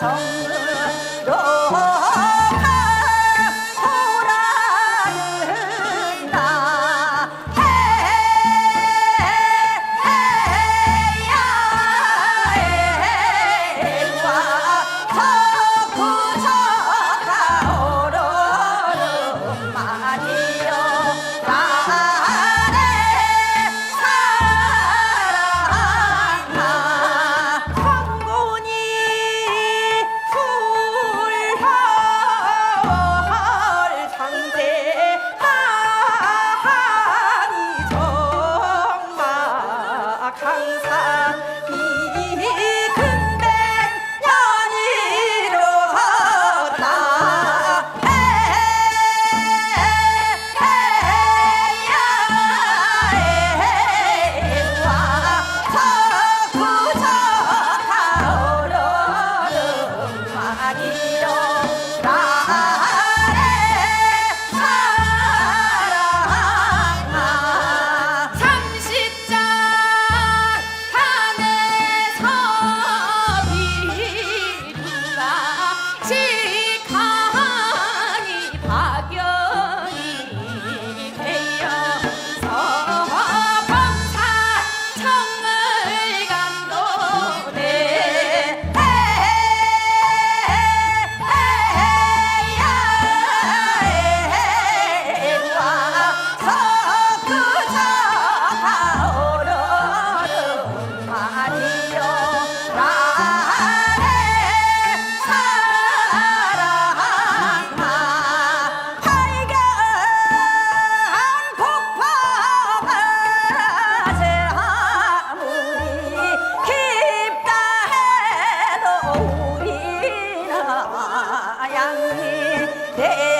정으로 돌아간다 해야과 서구서가 오르는 말이야 Hey!